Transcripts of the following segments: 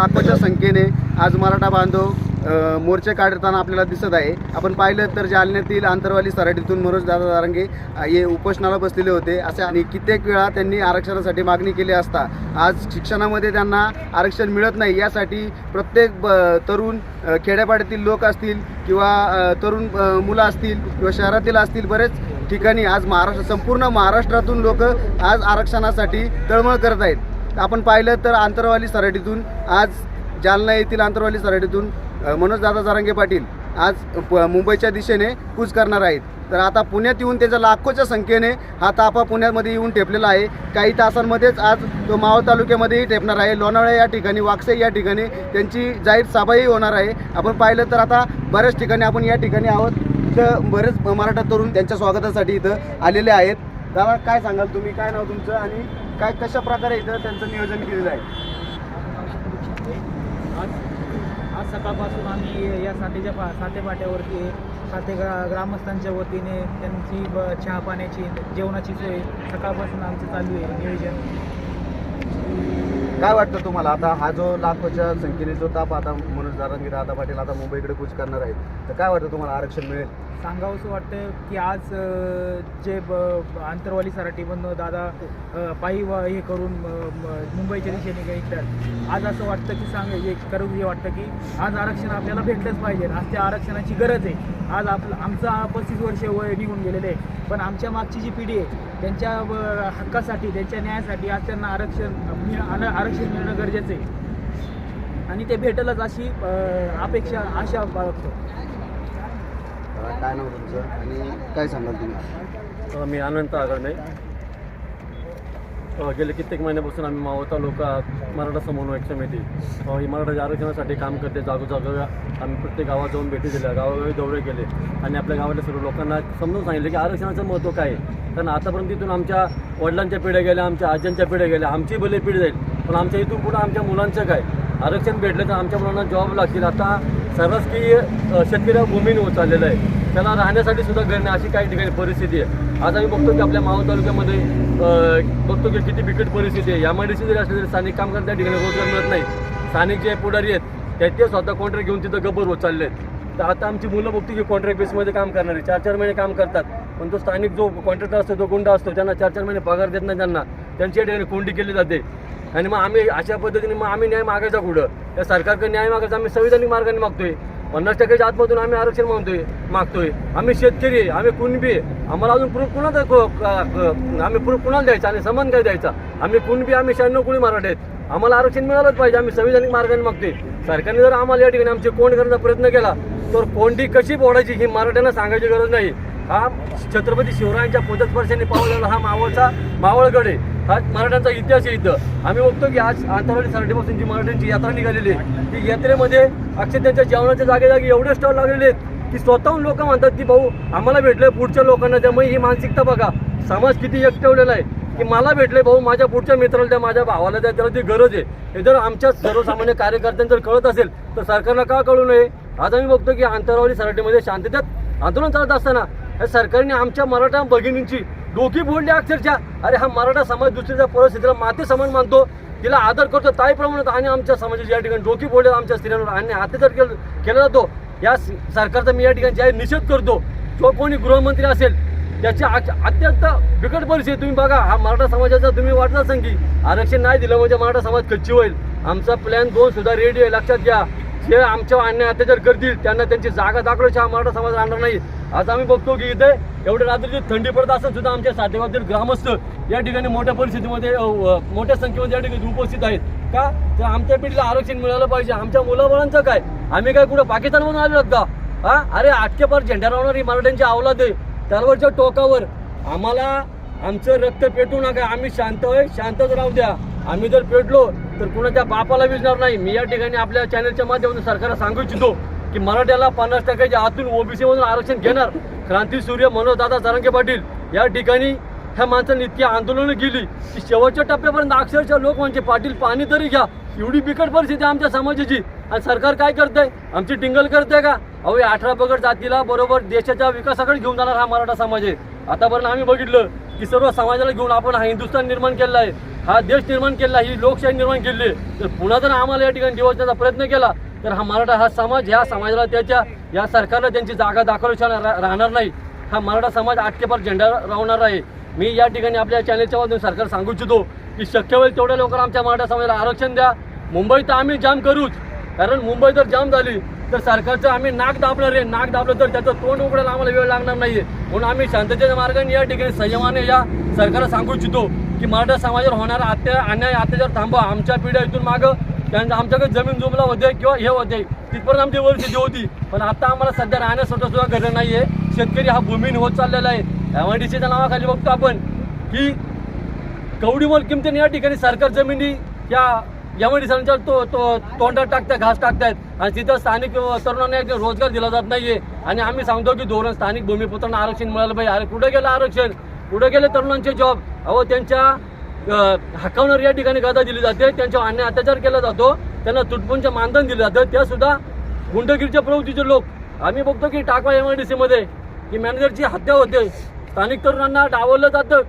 लाखोच्या संख्येने आज मराठा बांधव मोर्चे काढताना आपल्याला दिसत आहे. आपण पाहिलं तर जालन्यातील आंतरवाली सराटीतून मनोज दादा दारंगे हे उपोषणाला बसलेले होते. असे आणि कित्येक वेळा त्यांनी आरक्षणासाठी मागणी केली असता. आज शिक्षणामध्ये त्यांना आरक्षण मिळत नाही. यासाठी प्रत्येक ब- तरुण खेड्यापाड्यातील लोक असतील किंवा तरुण मुलं असतील किंवा शहरातील असतील बरेच ठिकाणी आज महाराष्ट्र संपूर्ण महाराष्ट्रातून लोक आज आरक्षणासाठी तळमळ करत आहेत. आपण पाहिलं तर आंतरवाली सराठीतून आज जालना येथील आंतरवाली सराठीतून मनोजदादा जारांगे पाटील आज प मुंबईच्या दिशेने कूच करणार आहेत. तर आता पुण्यात येऊन त्याच्या लाखोच्या संख्येने हा ताफा पुण्यामध्ये येऊन ठेपलेला आहे. काही तासांमध्येच आज तो मावळ तालुक्यामध्येही ठेपणार आहे. लोणावळा या ठिकाणी वाकसे या ठिकाणी त्यांची जाहीर सभाही होणार आहे. आपण पाहिलं तर आता बऱ्याच ठिकाणी आपण या ठिकाणी आहोत. तर बरेच मराठा तरुण त्यांच्या स्वागतासाठी इथं आलेले आहेत. दादा काय सांगाल तुम्ही? काय नाव तुमचं? आणि काय कशा प्रकारे इथं त्यांचं नियोजन केलेलं आहे? आज आज सकाळपासून आम्ही या साठेच्या पा साठे पाट्यावरती साठे ग्रा ग्रामस्थांच्या वतीने त्यांची ब चहा पाण्याची जेवणाची सोय सकाळपासून आमचं चालू आहे नियोजन. काय वाटतं तुम्हाला? आता हा जो लाखोच्या संख्येने जो ताप आता मनोज दादा पाटील आता मुंबईकडे कूच करणार आहेत. तर काय वाटतं तुम्हाला आरक्षण मिळेल? सांगावं असं वाटतं की आज जे ब आंतरवाली सराटीमधनं दादा पायी हे करून मुंबईच्या दिशेने गेल्यात आज असं वाटतं की सांग हे करून हे वाटतं की आज आरक्षण आपल्याला भेटलंच पाहिजे. आज त्या आरक्षणाची गरज आहे. आज आपलं आमचा पस्तीस वर्ष वय निघून गेलेलं आहे. पण आमच्या मागची जी पिढी आहे त्यांच्या हक्कासाठी त्यांच्या न्यायासाठी आज त्यांना आरक्षण आरक्षण मिळणं गरजेचं आहे. आणि ते भेटेलच अशी अपेक्षा आशा बाळगतो. काय नाव तुमचं? आणि काय सांगाल तुम्ही? मी अनंत आगरणे. गेले कित्येक महिन्यापासून आम्ही मावळ तालुका मराठा समन्वयक समिती. ही मराठाच्या आरक्षणासाठी काम करते. जागोजागोव्या आम्ही प्रत्येक गावात जाऊन भेटी दिल्या. गावोगावी दौरे केले. आणि आपल्या गावातल्या सर्व लोकांना समजून सांगितलं की आरक्षणाचं महत्त्व काय आहे. कारण आतापर्यंत इथून आमच्या वडिलांच्या पिढ्या गेल्या आमच्या आज्यांच्या पिढ्या गेल्या. आमची भले पिढी जाईल. पण आमच्या इथून पुढं आमच्या मुलांचं काय? आरक्षण भेटलं तर आमच्या मुलांना जॉब लागतील. आता सर्रास की शेतकऱ्या भूमीने होत चाललेलं आहे. त्याला राहण्यासाठी सुद्धा घर नाही अशी काही ठिकाणी परिस्थिती आहे. आज आम्ही बघतो की आपल्या मावळ तालुक्यामध्ये बघतो की किती बिकट परिस्थिती आहे. यामध्ये जरी असले तरी स्थानिक कामगार त्या ठिकाणी रोजगार मिळत नाही. स्थानिक जे पुढारी आहेत त्याचे स्वतः कॉन्ट्रॅक्ट घेऊन तिथं गब्बर होत चालले आहेत. तर आता आमची मुलं बघतो की कॉन्ट्रॅक्ट बेसमध्ये काम करणारे चार चार महिने काम करतात. पण तो स्थानिक जो कॉन्ट्रॅक्टर असतो तो गुंडा असतो त्यांना चार चार महिने पगार देत नाही त्यांना. त्यांच्या ठिकाणी कोंडी केली जाते. आणि मग आम्ही अशा पद्धतीने मग आम्ही न्याय मागायचा कुठं या सरकारकडे न्याय मागायचा आम्ही संविधानिक मार्गाने मागतोय. पन्नास टक्क्याच्या आतमधून आम्ही आरक्षण मागतोय मागतोय. आम्ही शेतकरी आहे आम्ही कुणबी आहे. आम्हाला अजून प्रूफ कुणाचा आम्ही प्रूफ कुणाला द्यायचा? आणि समान काय द्यायचा? आम्ही कुणबी आम्ही शहाण्णव कुणी मराठे आहेत? आम्हाला आरक्षण मिळालंच पाहिजे आम्ही संविधानिक मार्गाने मागतोय. सरकारने जर आम्हाला या ठिकाणी आमचे कोंड करण्याचा प्रयत्न केला तर कोंडी कशी फोडायची ही मराठ्यांना सांगायची गरज नाही. हा छत्रपती शिवरायांच्या पदस्पर्शाने पावलेला हा मावळचा मावळगड आहे. हा मराठ्यांचा इतिहास आहे इथं. आम्ही बघतो की आज आंतरवाडी सराटीपासून जी मराठ्यांची यात्रा निघालेली आहे. ती यात्रेमध्ये अक्षर त्यांच्या जेवणाच्या जागेजागी एवढे स्टॉल लागलेले आहेत की स्वतःहून लोक म्हणतात की भाऊ आम्हाला भेटलंय पुढच्या लोकांना त्यामुळे ही मानसिकता बघा. समाज किती एकटवलेला आहे की मला भेटले भाऊ माझ्या पुढच्या मित्राला त्या माझ्या भावाला द्या त्याला ती गरज आहे. हे जर आमच्या सर्वसामान्य कार्यकर्त्यांना जर कळत असेल तर सरकारला का कळू नये? आज आम्ही बघतो की आंतरवाडी सराटीमध्ये शांततेत आंदोलन चालत असताना या सरकारने आमच्या मराठा भगिनींची डोकी फोडली अक्षरशः. अरे हा मराठा समाज दुसरीच्या परिस्थितीला माते समान मानतो. तिला आदर करतो ताईप्रमाणे आणि आमच्या समाजाची या ठिकाणी डोकी फोडले आमच्या स्त्रियांवर. आणि अत्याचार केला केला जातो. या सरकारचा मी या ठिकाणी जाहीर निषेध करतो. जो कोणी गृहमंत्री असेल त्याची आ- अत्यंत बिकट परिस्थिती तुम्ही बघा हा मराठा समाजाचा तुम्ही वाटत असाल की आरक्षण नाही दिलं म्हणजे मराठा समाज कच्ची होईल. आमचा प्लॅन दोन सुद्धा रेडी आहे. लक्षात घ्या. जे आमच्या अन्याय अत्याचार करतील त्यांना त्यांची जागा दाखवायची हा मराठा समाज आणणार नाही. आज आम्ही बघतो की इथे एवढ्या रात्रीची थंडी पडत असून सुद्धा आमच्या सातेगावातील ग्रामस्थ या ठिकाणी मोठ्या परिस्थितीमध्ये मोठ्या संख्येमध्ये या ठिकाणी उपस्थित आहेत. का? तर आमच्या पिढीला आरक्षण मिळालं पाहिजे. आमच्या मुलाबाळांचं काय? आम्ही काय कुठं पाकिस्तानमधून आलो का? हा? अरे आटकेपार झेंडा लावणारी मराठ्यांची अवलाद आहे. त्यावरच्या टोकावर. आम्हाला आमचं रक्त पेटू नका. आम्ही शांत आहे. शांतच राहू द्या. आम्ही जर पेटलो तर कुणाच्या बापाला विजणार नाही. मी या ठिकाणी आपल्या चॅनलच्या माध्यमातून सरकारला सांगू इच्छितो की मराठ्याला पन्नास टक्क्याच्या आतून ओबीसीमधून आरक्षण घेणार. क्रांती सूर्य मनोजदादा जारंगे पाटील या ठिकाणी ह्या माणसाने इतकी आंदोलनं केली की शेवटच्या टप्प्यापर्यंत अक्षरशः लोक म्हणजे पाटील पाणी तरी घ्या. एवढी बिकट परिस्थिती आहे आमच्या समाजाची. आणि सरकार काय करतंय? आमची टिंगल करते का? अहो या अठरा बगड जातीला बरोबर देशाच्या विकासाकडे घेऊन जाणार हा मराठा समाज आहे. आतापर्यंत आम्ही बघितलं की सर्व समाजाला घेऊन आपण हा हिंदुस्थान निर्माण केला आहे. हा देश निर्माण केलेला आहे. ही लोकशाही निर्माण केली आहे. तर पुन्हा जर आम्हाला या ठिकाणी दिवसण्याचा प्रयत्न केला तर हा मराठा हा समाज ह्या समाजाला त्याच्या या सरकारला त्यांची जागा दाखवल्याशिवाय रा- राहणार नाही. हा मराठा समाज आटकेपर झेंडा राहणार आहे. मी या ठिकाणी आपल्या चॅनलच्या मधून सरकार सांगू इच्छितो की शक्य होईल तेवढ्या लवकर आमच्या मराठा समाजाला आरक्षण द्या. मुंबई तर आम्ही जाम करूच. कारण मुंबई जर जाम झाली. तर सरकारचं आम्ही नाक दाबणार आहे. नाक दाबलं तर त्याचं तोंड उघडायला आम्हाला वेळ लागणार नाहीये. म्हणून आम्ही शांततेच्या मार्गाने या ठिकाणी संयमाने या सरकारला सांगू इच्छितो की मराठा समाजावर होणारा अत्या अन्याय अत्याचार थांबवा. आमच्या पिढ्या इथून मागं त्यांचं आमच्याकडे जमीन जुमला होते किंवा हे होते. तिथपर्यंत आमची परिस्थिती होती. पण आता आम्हाला सध्या राहण्यासाठी सुद्धा घरं नाही आहे शेतकरी हा भूमीन होत चाललेला आहे. एम आय डी सीच्या नावाखाली बघतो आपण की कवडीमोल किमतीने या ठिकाणी सरकार जमिनी या यामध्ये तो तो तोंडात टाकतात घास टाकतायत. आणि तिथं स्थानिक तरुणांना रोजगार दिला जात नाहीये. आणि आम्ही सांगतो की धोरण स्थानिक भूमिपुत्रांना आरक्षण मिळालं पाहिजे. अरे कुठे गेलं आरक्षण? कुठे गेले तरुणांचे जॉब अहो त्यांच्या अ, या ठिकाणी गदा दिली जाते. त्यांच्यावर अन्याय अत्याचार केला जातो. त्यांना तुटपुंचं मानधन दिलं जातं. त्या सुद्धा गुंडगिरीच्या प्रवृत्तीचे लोक. आम्ही बघतो की टाकवा एम आय डी सीमध्ये की मॅनेजरची हत्या होते. स्थानिक तरुणांना डावलं जातं.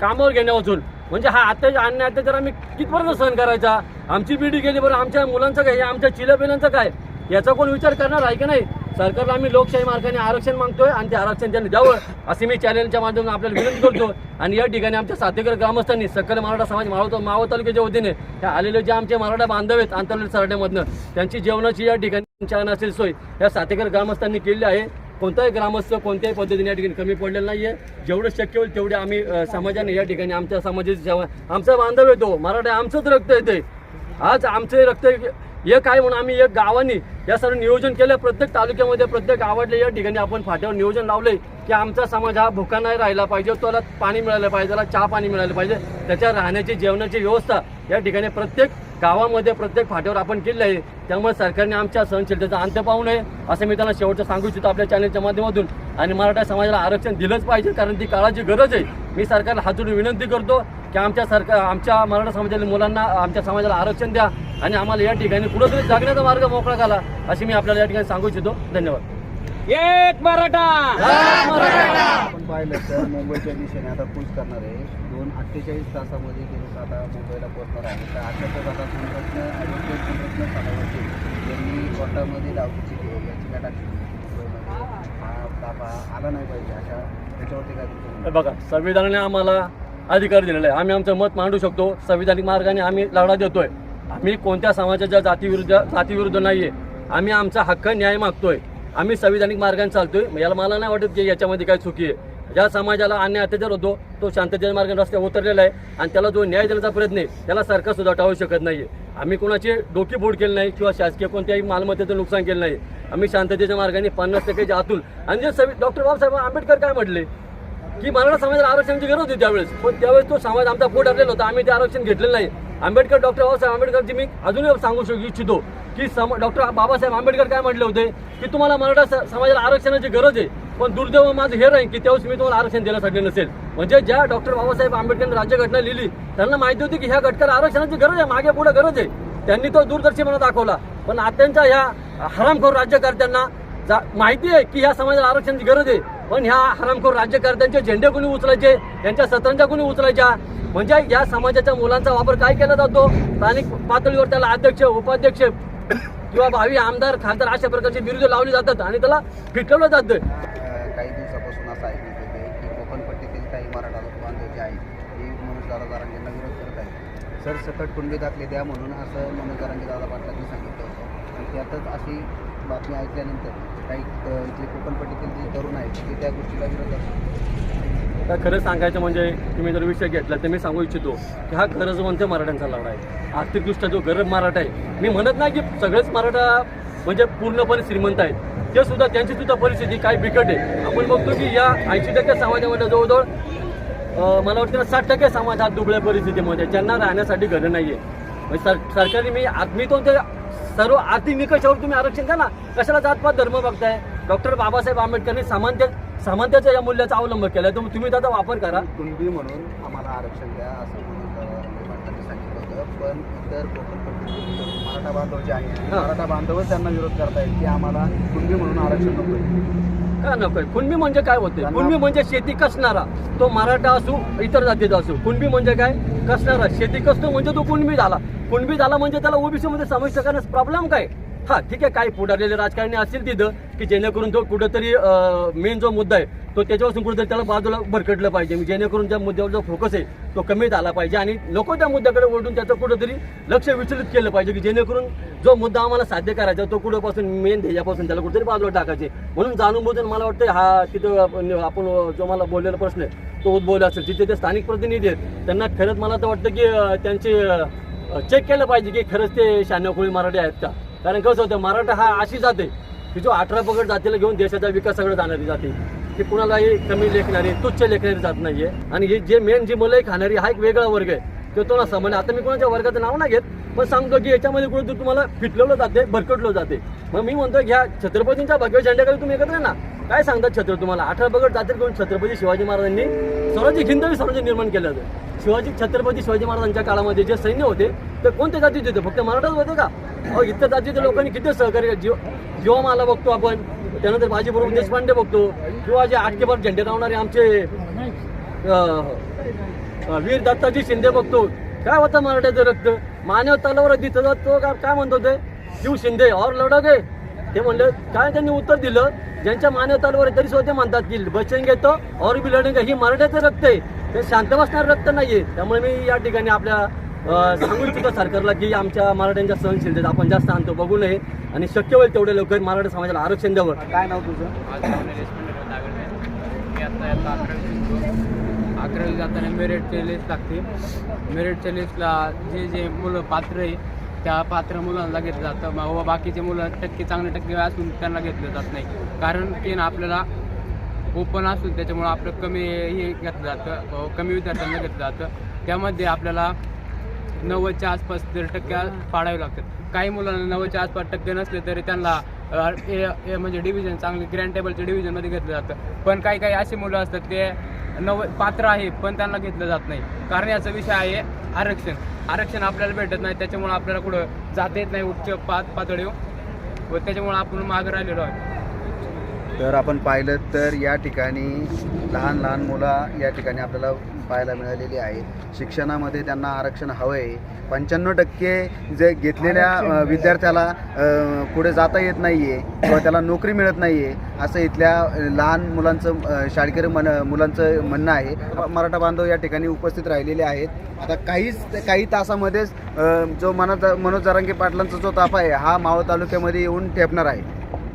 कामावर घेण्यापासून म्हणजे हा अत्याचार अन्याय अत्याचार आम्ही कितपर्यंत सहन करायचा? आमची पिढी गेली बरं. आमच्या मुलांचं काय? आमच्या चिल्या काय? याचा कोण विचार करणार? आहे की नाही? सरकारला आम्ही लोकशाही मार्गाने आरक्षण मागतोय आणि ते आरक्षण त्यांनी द्यावं असे मी चॅनलच्या माध्यमातून आपल्याला विनंती करतो. आणि या ठिकाणी आमच्या सातेकर ग्रामस्थांनी सकल मराठा समाज मावळ मावळ तालुक्याच्या वतीने त्या आलेले जे आमचे मराठा बांधव आहेत आंतरराष्ट्रीय सरड्यामधनं त्यांची जेवणाची या ठिकाणी छान असेल सोय या सातेकर ग्रामस्थांनी केली आहे. कोणताही ग्रामस्थ कोणत्याही पद्धतीने या ठिकाणी कमी पडलेलं नाही आहे जेवढं शक्य होईल तेवढे आम्ही समाजाने या ठिकाणी आमच्या समाजाची आमचा बांधव येतो. मराठा आमचंच रक्त येते आज आमचे रक्त एक आहे म्हणून आम्ही एक गावाने या सर्व नियोजन केलं. प्रत्येक तालुक्यामध्ये प्रत्येक गावातल्या या ठिकाणी आपण फाट्यावर नियोजन लावले की आमचा समाज हा भुका नाही राहिला पाहिजे त्याला पाणी मिळालं पाहिजे त्याला चहा पाणी मिळालं पाहिजे. त्याच्या राहण्याची जेवणाची व्यवस्था या ठिकाणी प्रत्येक गावामध्ये प्रत्येक फाट्यावर आपण केली आहे. त्यामुळे सरकारने आमच्या सहनशीलतेचा अंत पाहू नये असं मी त्यांना शेवटचं सांगू इच्छितो आपल्या चॅनलच्या माध्यमातून. आणि मराठा समाजाला आरक्षण दिलंच पाहिजे कारण ती काळाची गरज आहे. मी सरकारला हातून विनंती करतो की आमच्या सरकार आमच्या मराठा समाजातील मुलांना आमच्या समाजाला आरक्षण द्या. आणि आम्हाला या ठिकाणी कुठंतरी जगण्याचा मार्ग मोकळा झाला अशी मी आपल्याला या ठिकाणी सांगू इच्छितो. धन्यवाद. एक मराठा! आपण पाहिलं तर मुंबईच्या दिशेने आता पूज करणार आहे. दोन अठ्ठेचाळीस तासामध्ये ते लोक आता मुंबईला पोहोचणार आहे तर अठ्याहत्तर तासात संरक्षण ॲडव्होकेट संरक्षण सालावरती यांनी कोर्टामध्ये धावची याचिका टाकली मुंबईमध्ये हा ताबा आला नाही पाहिजे. अशा त्याच्यावरती काय तुमचं म्हणणं? हे बघा संविधानाने आम्हाला अधिकार दिलेला आहे. आम्ही आमचं मत मांडू शकतो. संविधानिक मार्गाने आम्ही लढा देतोय. आम्ही कोणत्या समाजाच्या जातीविरुद्ध जातीविरुद्ध नाही आहे आम्ही आमचा हक्क न्याय मागतोय. आम्ही संविधानिक मार्गाने चालतोय. याला मला नाही वाटत की याच्यामध्ये काय चुकी आहे. ज्या समाजाला अन्याय अत्याचार होतो. तो शांततेच्या मार्गाने रस्त्यावर उतरलेला आहे आणि त्याला जो न्याय देण्याचा प्रयत्न आहे त्याला सरकार सुद्धा टाळू शकत आहे आम्ही कोणाची डोकी फोड केली नाही किंवा शासकीय कोणत्याही मालमत्तेचं नुकसान केलं नाही. आम्ही शांततेच्या मार्गाने पन्नास टक्क्याच्या आतून आणि जे सवि डॉक्टर बाबासाहेब आंबेडकर काय म्हटले? की मराठा समाजाला आरक्षणाची गरज होती त्यावेळेस. पण त्यावेळेस तो समाज आमचा पोट ठरलेला होता. आम्ही ते आरक्षण घेतलेलं नाही. आंबेडकर डॉक्टर बाबासाहेब आंबेडकरची मी अजूनही सांगू शकू इच्छितो की सम डॉक्टर बाबासाहेब आंबेडकर काय म्हटले होते? की तुम्हाला मराठा समाजाला आरक्षणाची गरज आहे पण दुर्दैव माझं हे राहील की त्यावेळेस मी तुम्हाला आरक्षण देण्यासाठी नसेल. म्हणजे ज्या डॉक्टर बाबासाहेब आंबेडकरांनी राज्यघटना लिहिली त्यांना माहिती होती की ह्या घटकाला आरक्षणाची गरज आहे मागे पुढे गरज आहे. त्यांनी तो दूरदर्शीपणा दाखवला. पण आत्यांच्या ह्या हरामखोर राज्यकर्त्यांना जा- माहिती आहे की ह्या समाजाला आरक्षणाची गरज आहे. पण ह्या हरामखोर राज्यकर्त्यांचे झेंडे कोणी उचलायचे? यांच्या सत्रांच्या कोणी उचलायच्या म्हणजे या समाजाच्या मुलांचा वापर काय केला जातो? स्थानिक पातळीवर त्याला अध्यक्ष उपाध्यक्ष किंवा भावी आमदार खासदार अशा प्रकारचे विरुद्ध लावले जातात आणि त्याला फिटवलं जातं. काही दिवसापासून असं ऐकण्यात येते की कोकणपट्टीतील काही मराठा लोक बांधव जे आहेत ते मनोज दादा विरोध करत आहेत. सर सकट कुंडी दाखले द्या म्हणून असं मनोज जारांगे दादा पाटलांनी सांगितलं होतं. आणि त्यातच अशी बातमी ऐकल्यानंतर काही इथले कोकणपट्टीतील जे तरुण आहेत ते त्या गोष्टीला विरोध करतात. तर खरं सांगायचं म्हणजे तुम्ही जर विषय घेतला तर मी सांगू इच्छितो की हा गरजवंत मराठ्यांचा लढा आहे? आर्थिकदृष्ट्या जो गरज मराठा आहे मी म्हणत नाही की सगळेच मराठा म्हणजे पूर्णपणे श्रीमंत आहेत. ते सुद्धा त्यांची सुद्धा परिस्थिती काही बिकट आहे? आपण बघतो की या ऐंशी टक्के समाजामध्ये जवळजवळ मला वाटतं साठ टक्के समाज हा दुबळ्या परिस्थितीमध्ये ज्यांना राहण्यासाठी घरं नाही आहे म्हणजे सर सरकारने मी आत- मी तो ते सर्व आर्थिक निकषावर तुम्ही आरक्षण द्या ना? कशाला जातपात धर्म बघताय? डॉक्टर बाबासाहेब आंबेडकरने समानते समानतेच्या या मूल्याचा अवलंब केला तर तुम्ही त्याचा वापर करा. कुणबी म्हणून आम्हाला आरक्षण द्या असं म्हणून सांगितलं होतं. पण इतर मराठा बांधव जे आहेत हां. मराठा बांधवच त्यांना विरोध करतायत की आम्हाला कुणबी म्हणून आरक्षण नको का नको कुणबी म्हणजे काय होते? कुणबी म्हणजे शेती कसणारा? तो मराठा असू इतर जातीचा असू. कुणबी म्हणजे काय? कसणारा? शेती कसतो म्हणजे तो कुणबी झाला. कुणबी झाला म्हणजे त्याला ओबीसी मध्ये समाविष्ट करण्यास प्रॉब्लेम काय? हा ठीक आहे काही पुढारलेले राजकारणी असतील तिथं की जेणेकरून तो कुठंतरी मेन जो मुद्दा आहे तो त्याच्यापासून कुठेतरी त्याला बाजूला भरकटलं पाहिजे. म्हणजे जेणेकरून त्या मुद्द्यावर जो फोकस आहे तो कमी झाला पाहिजे. आणि नको त्या मुद्द्याकडे ओढून त्याचं कुठंतरी लक्ष विचलित केलं पाहिजे की जेणेकरून जो मुद्दा आम्हाला साध्य करायचा तो कुठंपासून मेन ध्येयापासून त्याला कुठेतरी बाजूला टाकायचे. म्हणून जाणून बुजून मला वाटतं हा तिथं आपण जो मला बोललेला प्रश्न आहे तो उद्भवला असेल. तिथे ते स्थानिक प्रतिनिधी आहेत त्यांना खरंच मला तर वाटतं की त्यांचे चेक केलं पाहिजे की खरंच ते शहाण्णव कोळी मराठी आहेत का? कारण कसं होतं मराठा हा अशी जाते की जो अठरा पगड जातीला घेऊन देशाचा विकासाकडे जाणारी जाते की कुणालाही कमी लेखणारी तुच्छ लेखणारी जात नाहीये. आणि हे जे मेन जी मलाई खाणारी हा एक वेगळा वर्ग आहे. तो तो ना समज म्हणजे आता मी कोणाच्या वर्गाचं नाव नाही घेत पण सांगतो की याच्यामध्ये कुठे तुम्हाला फिटलवलं जाते भरकटलं जाते. मग मी म्हणतो घ्या छत्रपतींच्या भगव्या झेंड्याकडे तुम्ही एकत्र आहे ना काय सांगतात छत्र तुम्हाला? अठरा बगड जातीत घेऊन छत्रपती शिवाजी महाराजांनी स्वराज्य हिंदवी स्वराज्य निर्माण केलं होतं. शिवाजी छत्रपती शिवाजी महाराजांच्या काळामध्ये जे सैन्य होते ते कोणत्या जातीचे होते? फक्त मराठाच होते का? अहो इतर जातीच्या लोकांनी किती सहकार्य जीव जीवामाला बघतो आपण. त्यानंतर बाजीप्रभू देशपांडे बघतो. किंवा जे आटकेबार झेंडे लावणारे आमचे अं, वीर दत्ताजी शिंदे बघतो. काय होतं मराठ्याचं रक्त? मानव तलावर तिथं तो का काय म्हणतो ते शिव शिंदे और लढक आहे ते म्हणलं काय त्यांनी उत्तर दिलं? ज्यांच्या मानव तलवार आहे तरी सुद्धा ते म्हणतात की बचेंगे तो और बी लढेंगे. ही मराठ्याचं रक्त आहे. ते शांत बसणार रक्त नाहीये. त्यामुळे मी या ठिकाणी आपल्या सांगू इच्छितो सरकारला की आमच्या मराठ्यांच्या सहनशीलतेत आपण जास्त आणतो बघू नये. आणि शक्य होईल तेवढे लवकर मराठा समाजाला आरक्षण द्यावं. काय नाव तुझं? अकरावी जाताना मेरिटचे लिस्ट लागते. मेरिटच्या लिस्टला जे जे मुलं पात्र आहे त्या पात्र मुलांना घेतलं जातं. व बाकीचे मुलं टक्के चांगले टक्के असून त्यांना घेतलं जात नाही. कारण की ना आपल्याला ओपन असून त्याच्यामुळं आपलं कमी हे घेतलं जातं. कमी विद्यार्थ्यांना घेतलं जातं. त्यामध्ये आपल्याला नव्वदच्या आसपास दीड टक्के पाडावे लागतात. काही मुलांना नव्वदच्या आसपास टक्के नसले तरी त्यांना ए ए म्हणजे डिव्हिजन चांगले ग्रँड टेबलच्या डिव्हिजनमध्ये घेतलं जातं. पण काही काही असे मुलं असतात ते नव पात्र आहे पण त्यांना घेतलं जात नाही. कारण याचा विषय आहे आरक्षण. आरक्षण आपल्याला भेटत नाही त्याच्यामुळं आपल्याला कुठं जाता येत नाही उच्च पात पातळीवर. व त्याच्यामुळं आपण मागं राहिलेलो आहे तर आपण पाहिलं तर या ठिकाणी लहान लहान मुलं या ठिकाणी आपल्याला पाहायला मिळालेली आहेत. शिक्षणामध्ये त्यांना आरक्षण हवं आहे पंच्याण्णव टक्के जे घेतलेल्या विद्यार्थ्याला पुढे जाता येत नाही आहे किंवा त्याला नोकरी मिळत नाही आहे असं इथल्या लहान मुलांचं शाळकरी मन मुलांचं म्हणणं आहे. मराठा बांधव या ठिकाणी उपस्थित राहिलेले आहेत. आता काहीच काही तासामध्येच जो मनोज मनोज जरांगे पाटलांचा जो ताफा आहे हा मावळ तालुक्यामध्ये येऊन ठेपणार आहे.